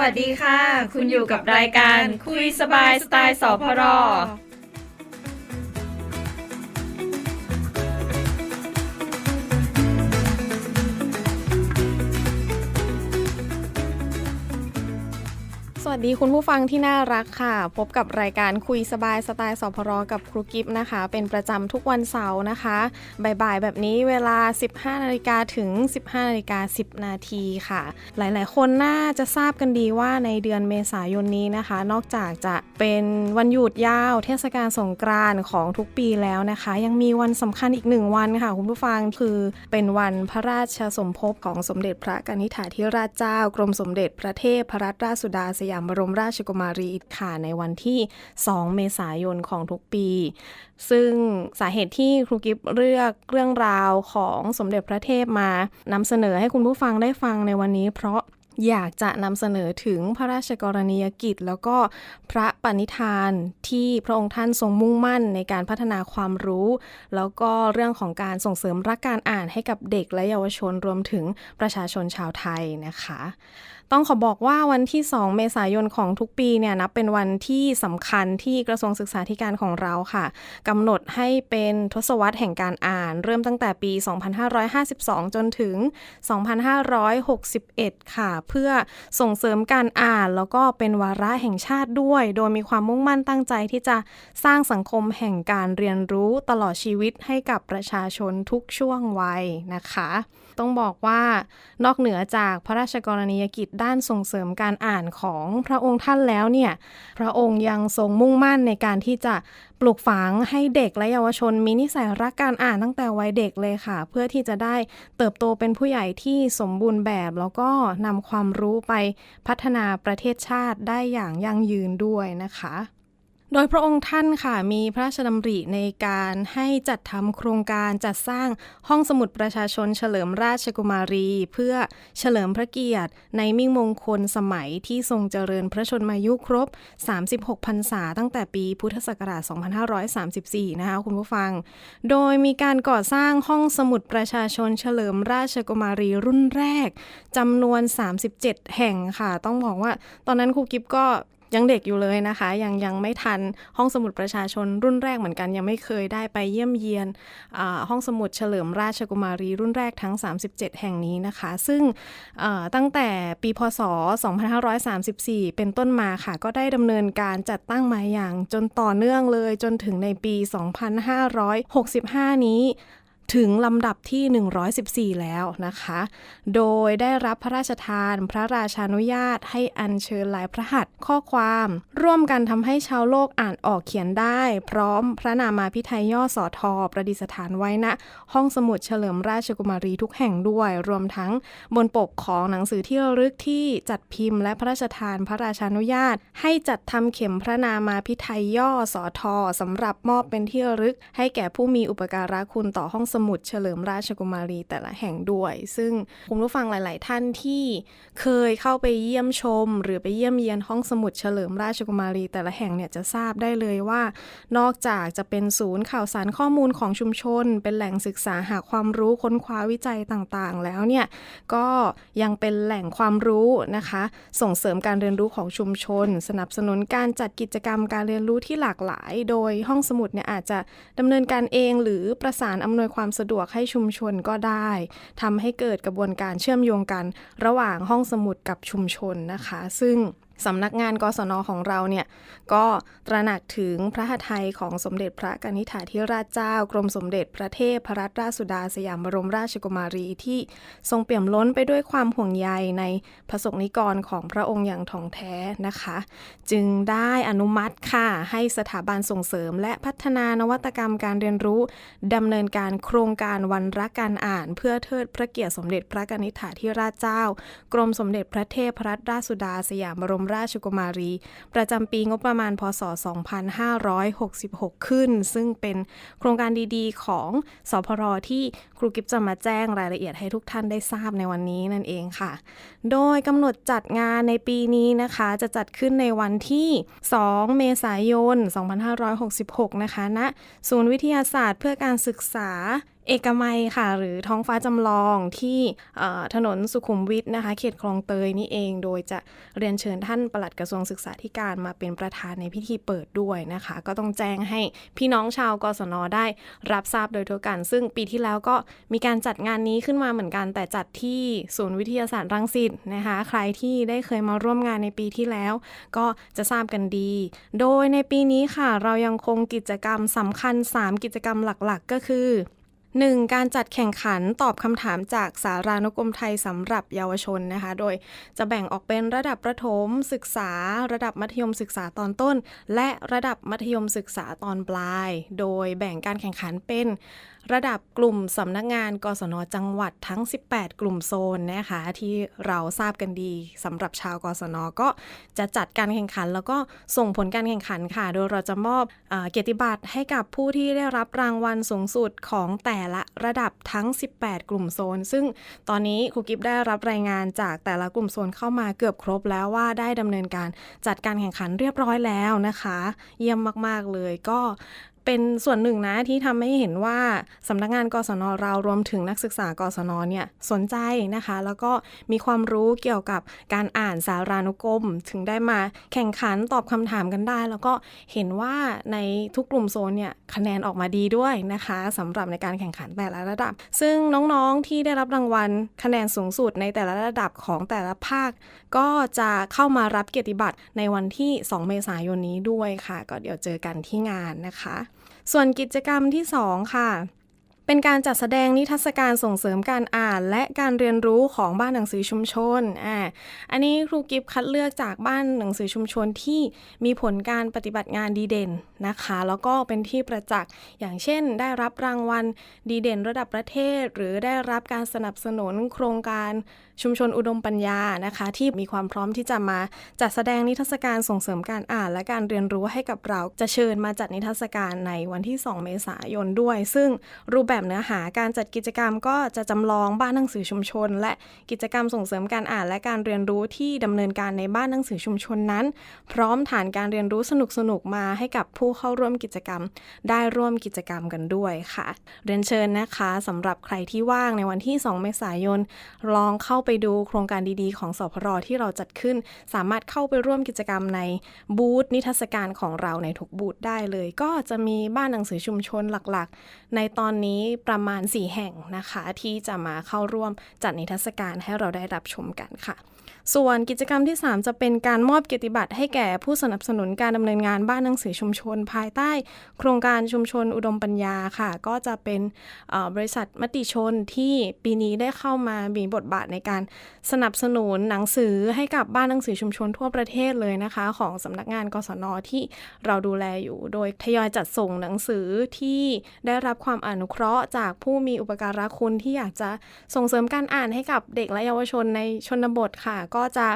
วัสดีค่ะ คุณอยู่กับรายการคุยสบายสไตล์สพร วัสดีคุณผู้ฟังที่น่ารักค่ะ พบกับรายการคุยสบายสไตล์สพรกับครูกิฟนะคะ เป็นประจำทุกวันเสาร์นะคะบ่ายๆแบบนี้เวลา 15นาฬิกาถึง 15นาฬิกา10 นาทีค่ะ หลายๆ คนน่าจะทราบกันดีว่าในเดือนเมษายนนี้นะคะ นอกจากจะเป็นวันหยุดยาวเทศกาลสงกรานต์ของทุกปีแล้วนะคะ ยังมีวันสำคัญอีกหนึ่งวันค่ะ คุณผู้ฟังคือเป็นวันพระราชสมภพของสมเด็จพระกนิษฐาธิราชเจ้ากรมสมเด็จพระเทพรัตนราชสุดาสยามบรมราชกุมารีค่ะในวันที่ 2 เมษายนของทุกปี ซึ่งสาเหตุที่ครูกิฟเลือกเรื่องราวของสมเด็จพระเทพมานำเสนอให้คุณผู้ฟังได้ฟังในวันนี้ เพราะอยากจะนำเสนอถึงพระราชกรณียกิจ แล้วก็พระปณิธานที่พระองค์ท่านทรงมุ่งมั่นในการพัฒนาความรู้ แล้วก็เรื่องของการส่งเสริมรักการอ่านให้กับเด็กและเยาวชนรวมถึงประชาชนชาวไทยนะคะ ต้องขอบอกว่าวันที่ 2 เมษายนของทุกปีเนี่ยนับเป็นวันที่สำคัญที่กระทรวงศึกษาธิการของเราค่ะกำหนดให้เป็นทศวรรษแห่งการอ่าน เริ่มตั้งแต่ปี 2552 จนถึง 2561 ค่ะ เพื่อส่งเสริมการอ่าน แล้วก็เป็นวาระแห่งชาติด้วย โดยมีความมุ่งมั่นตั้งใจที่จะสร้างสังคมแห่งการเรียนรู้ตลอดชีวิตให้กับประชาชนทุกช่วงวัยนะคะ ต้องบอกว่านอกเหนือจากพระราชกรณียกิจด้านส่งเสริมการอ่านของพระองค์ท่านแล้วเนี่ย พระองค์ยังทรงมุ่งมั่นในการที่จะปลูกฝังให้เด็กและเยาวชน มีนิสัยรักการอ่านตั้งแต่วัยเด็กเลยค่ะ เพื่อที่จะได้เติบโตเป็นผู้ใหญ่ที่สมบูรณ์แบบ แล้วก็นำความรู้ไปพัฒนาประเทศชาติได้อย่างยั่งยืนด้วยนะคะ โดยพระองค์ท่านค่ะมีพระราชดำริในการให้จัดทำโครงการจัดสร้างห้องสมุดประชาชนเฉลิมราชกุมารี เพื่อเฉลิมพระเกียรติ ในมิ่งมงคลสมัยที่ทรงเจริญพระชนมายุครบ 36 พรรษาตั้งแต่ปีพุทธศักราช 2534 นะคะคุณผู้ฟัง โดยมีการก่อสร้างห้องสมุดประชาชนเฉลิมราชกุมารีรุ่นแรกจำนวน 37 แห่งค่ะ ต้องบอกว่า ตอนนั้นครูกิฟก็ ยังเด็กอยู่เลยนะคะ ยังยังไม่ทันห้องสมุดประชาชนรุ่นแรกเหมือนกัน ยังไม่เคยได้ไปเยี่ยมเยียนห้องสมุดเฉลิมราชกุมารีรุ่นแรกทั้ง 37 แห่งนี้นะคะ ซึ่งตั้งแต่ปีพศ 2534 เป็นต้นมาค่ะ ก็ได้ดำเนินการจัดตั้งมาอย่างจนต่อเนื่องเลยจนถึงในปี 2565 นี้ ถึงลำดับที่ 114 แล้วนะคะ โดยได้รับพระราชทานพระราชานุญาตให้อัญเชิญลายพระหัตถ์ข้อความ ร่วมกันทำให้ชาวโลกอ่านออกเขียนได้ พร้อมพระนามาพิไทยย่อสอทอประดิษฐานไว้ณนะห้องสมุดเฉลิมราชกุมารีทุกแห่งด้วย รวมทั้งบนปกของหนังสือที่ระลึกที่จัดพิมพ์และพระราชทานพระราชานุญาต ให้จัดทำเข็มพระนามาพิไทยย่อสอทอสำหรับมอบเป็นที่ระลึก ให้แก่ผู้มีอุปการะคุณต่อห้องสมุดเฉลิมราชกุมารีแต่ละแห่งด้วย ซึ่งคุณผู้ฟังหลาย ๆ ท่านที่เคยเข้าไปเยี่ยมชม หรือไปเยี่ยมเยียนห้องสมุดเฉลิมราชกุมารีแต่ละแห่งเนี่ยจะทราบได้เลยว่า นอกจากจะเป็นศูนย์ข่าวสารข้อมูลของชุมชน เป็นแหล่งศึกษาหาความรู้ค้นคว้าวิจัยต่าง ๆ แล้วเนี่ยก็ยังเป็นแหล่งความรู้นะคะ ส่งเสริมการเรียนรู้ของชุมชน สนับสนุนการจัดกิจกรรมการเรียนรู้ที่หลากหลาย โดยห้องสมุดเนี่ยอาจจะดำเนินการเองหรือประสานอำนวยความสะดวกให้ชุมชนก็ได้ทำให้เกิดกระบวนการเชื่อมโยงกัน ระหว่างห้องสมุดกับชุมชนนะคะ ซึ่ง สำนักงานกศนของเราเนี่ยก็ตระหนักถึงพระหทัยของสมเด็จพระกนิษฐาธิราชเจ้า กรมสมเด็จพระเทพพระรัตนราชสุดาสยามบรมราชกุมารีที่ทรงเปี่ยมล้นไปด้วยความห่วงใยในพระสงฆ์นิกรของพระองค์อย่างถ่องแท้นะคะ จึงได้อนุมัติค่ะให้สถาบันส่งเสริม และพัฒนานวัตกรรมการเรียนรู้ดำเนินการโครงการวันรักการอ่าน เพื่อเทิดพระเกียรติสมเด็จพระกนิษฐาธิราชเจ้า กรมสมเด็จพระเทพพระรัตนราชสุดาสยามบรมราชกุมารี ประจำปีงบประมาณพศ 2566 ขึ้น ซึ่งเป็นโครงการดีๆ ของสพรที่ครูกิฟจะมาแจ้งรายละเอียดให้ทุกท่านได้ทราบในวันนี้นั่นเองค่ะ โดยกำหนดจัดงานในปีนี้นะคะ จะจัดขึ้นในวันที่ 2 เมษายน 2566 นะคะณนะศูนย์วิทยาศาสตร์เพื่อการศึกษา เอกมัยค่ะ หรือท้องฟ้าจำลองที่ถนนสุขุมวิทนะคะ เขตคลองเตยนี่เอง โดยจะเรียนเชิญท่านปลัดกระทรวงศึกษาธิการมาเป็นประธานในพิธีเปิดด้วยนะคะ ก็ต้องแจ้งให้พี่น้องชาวกศนได้รับทราบโดยทั่วกัน ซึ่งปีที่แล้วก็มีการจัดงานนี้ขึ้นมาเหมือนกัน แต่จัดที่ศูนย์วิทยาศาสตร์รังสิตนะคะ ใครที่ได้เคยมาร่วมงานในปีที่แล้ว ก็จะทราบกันดี โดยในปีนี้ค่ะเรายังคงกิจกรรมสำคัญ 3 กิจกรรมหลักๆ ก็คือ 1. การจัดแข่งขันตอบคำถามจากสารานุกรมไทยสำหรับเยาวชนนะคะ โดยจะแบ่งออกเป็นระดับประถมศึกษา ระดับมัธยมศึกษาตอนต้น และระดับมัธยมศึกษาตอนปลาย โดยแบ่งการแข่งขันเป็น ระดับกลุ่มสำนักงานกศนจังหวัดทั้ง 18 กลุ่มโซนนะคะที่เราทราบกันดีสำหรับชาวกศนก็จะจัดการแข่งขัน แล้วก็ส่งผลการแข่งขันค่ะ โดยเราจะมอบเอเกียรติบัตรให้กับผู้ที่ได้รับรางวัลสูงสุดของแต่ละระดับทั้ง 18 กลุ่มโซน ซึ่งตอนนี้ครูกิฟได้รับรายงานจากแต่ละกลุ่มโซนเข้ามาเกือบครบแล้วว่าได้ดำเนินการจัดการแข่งขันเรียบร้อยแล้วนะคะ เยี่ยมมาก ๆ เลยก็ เป็นส่วนหนึ่งนะที่ทำให้เห็นว่าสำนักงานกศนเรารวมถึงนักศึกษากศนเนี่ยสนใจนะคะ แล้วก็มีความรู้เกี่ยวกับการอ่านสารานุกรม ถึงได้มาแข่งขันตอบคำถามกันได้ แล้วก็เห็นว่าในทุกกลุ่มโซนเนี่ยคะแนนออกมาดีด้วยนะคะสำหรับในการแข่งขันแต่ละระดับ ซึ่งน้องๆที่ได้รับรางวัลคะแนนสูงสุดในแต่ละระดับของแต่ละภาค ก็จะเข้ามารับเกียรติบัตรในวันที่ 2 เมษายนนี้ด้วยค่ะ ก็เดี๋ยวเจอกันที่งานนะคะ ส่วนกิจกรรมที่ 2 ค่ะ เป็นการจัดแสดงนิทรรศการส่งเสริมการอ่านและการเรียนรู้ของบ้านหนังสือชุมชนอ่าอันนี้ครูกิฟคัดเลือกจากบ้านหนังสือชุมชนที่มีผลการปฏิบัติงานดีเด่นนะคะ แล้วก็เป็นที่ประจักษ์อย่างเช่น ได้รับรางวัลดีเด่นระดับประเทศ หรือได้รับการสนับสนุนโครงการ ชุมชนอุดมปัญญานะคะ ที่มีความพร้อมที่จะมาจัดแสดงนิทรรศการส่งเสริมการอ่านและการเรียนรู้ให้กับเราจะเชิญมาจัดนิทรรศการในวันที่ 2 เมษายนด้วย ซึ่งรูปแบบเนื้อหาการจัดกิจกรรมก็จะจำลองบ้านหนังสือชุมชน และกิจกรรมส่งเสริมการอ่านและการเรียนรู้ที่ดำเนินการในบ้านหนังสือชุมชนนั้น พร้อมฐานการเรียนรู้สนุกๆมาให้กับผู้เข้าร่วมกิจกรรม ได้ร่วมกิจกรรมกันด้วยค่ะ เรียนเชิญนะคะสำหรับใครที่ว่างในวันที่ 2 เมษายนลองเข้าไปดูโครงการดีๆ ของสพรที่เราจัดขึ้น สามารถเข้าไปร่วมกิจกรรมในบูธนิทรรศการของเราในทุกบูธได้เลย ก็จะมีบ้านหนังสือชุมชนหลักๆ ในตอนนี้ประมาณ 4 แห่งนะคะ ที่จะมาเข้าร่วมจัดนิทรรศการให้เราได้รับชมกันค่ะ ส่วนกิจกรรมที่ 3 จะเป็นการมอบเกียรติบัตรให้แก่ผู้สนับสนุนการดำเนินงานบ้านหนังสือชุมชน ภายใต้ โครงการชุมชนอุดมปัญญาค่ะ ก็จะเป็นบริษัทมติชนที่ปีนี้ได้เข้ามามีบทบาทในการการสนับสนุนหนังสือให้กับบ้านหนังสือชุมชนทั่วประเทศเลยนะคะ ของสำนักงานกศนที่เราดูแลอยู่โดยทยอยจัดส่งหนังสือที่ได้รับความอนุเคราะห์จากผู้มีอุปการะคุณที่อยากจะส่งเสริมการอ่านให้กับเด็กและเยาวชนในชนบทค่ะ ก็จะ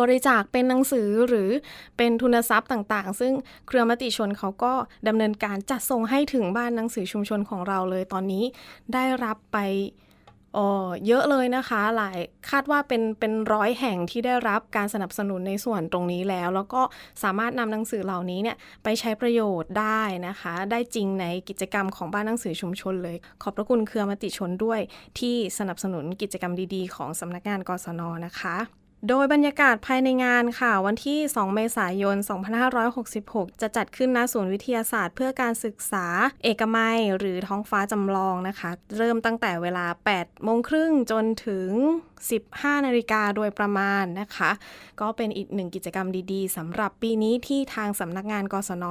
บริจาคเป็นหนังสือหรือเป็นทุนทรัพย์ต่างๆ ซึ่งเครือมติชนเขาก็ดำเนินการจัดส่งให้ถึงบ้านหนังสือชุมชนของเราเลยตอนนี้ ได้รับไป เออเยอะเลยนะคะหลายคาดว่าเป็นเป็นร้อยแห่งที่ได้รับการสนับสนุนในส่วนตรงนี้แล้ว แล้วก็สามารถนำหนังสือเหล่านี้เนี่ยไปใช้ประโยชน์ได้นะคะ ได้จริงในกิจกรรมของบ้านหนังสือชุมชนเลย ขอบพระคุณเครือมติชนด้วย ที่สนับสนุนกิจกรรมดีๆ ของสำนักงานกศนนะคะ โดยบรรยากาศภายในงานค่ะ วันที่ 2 เมษายน 2566 จะจัดขึ้นณศูนย์วิทยาศาสตร์ เพื่อการศึกษา เอกมัย หรือท้องฟ้าจำลองนะคะ เริ่มตั้งแต่เวลา 8 โมงครึ่งจนถึง 15 นาฬิกาโดยประมาณนะคะ ก็เป็นอีกหนึ่งกิจกรรมดีๆสำหรับปีนี้ที่ทางสำนักงานกศน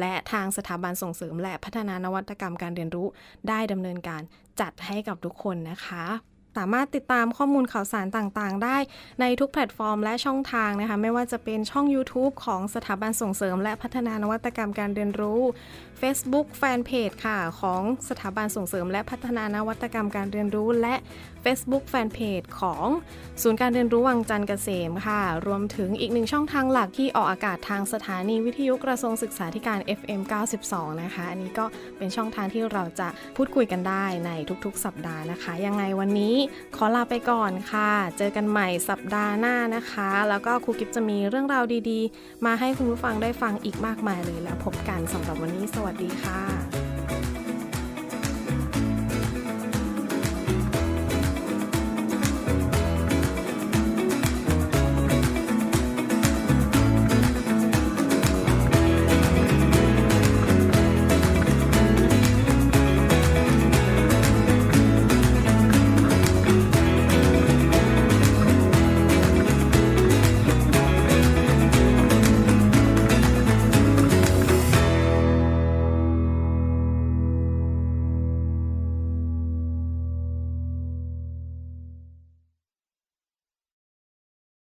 และทางสถาบันส่งเสริม และพัฒนานวัตกรรมการเรียนรู้ ได้ดำเนินการจัดให้กับทุกคนนะคะ สามารถติดตามข้อมูลข่าวสารต่างๆ ได้ในทุกแพลตฟอร์มและช่องทางนะคะ ไม่ว่าจะเป็นช่อง YouTube ของสถาบันส่งเสริม และพัฒนานวัตกรรมการเรียนรู้ Facebook Fanpage ค่ะ ของสถาบันส่งเสริม และพัฒนานวัตกรรมการเรียนรู้ และ Facebook Fanpage ของศูนย์การเรียนรู้วังจันทร์เกษมค่ะ รวมถึงอีกหนึ่งช่องทางหลักที่ออกอากาศทางสถานีวิทยุกระทรวงศึกษาธิการ FM 92 นะคะ อันนี้ก็เป็นช่องทางที่เราจะพูดคุยกันได้ในทุกๆ สัปดาห์นะคะ ยังไงวันนี้ขอลาไปก่อนค่ะ เจอกันใหม่สัปดาห์หน้านะคะ แล้วก็ครูกิฟจะมีเรื่องราวดีๆ มาให้คุณผู้ฟังได้ฟังอีกมากมายเลยแล้วพบกันสำหรับวันนี้ สวัสดีค่ะ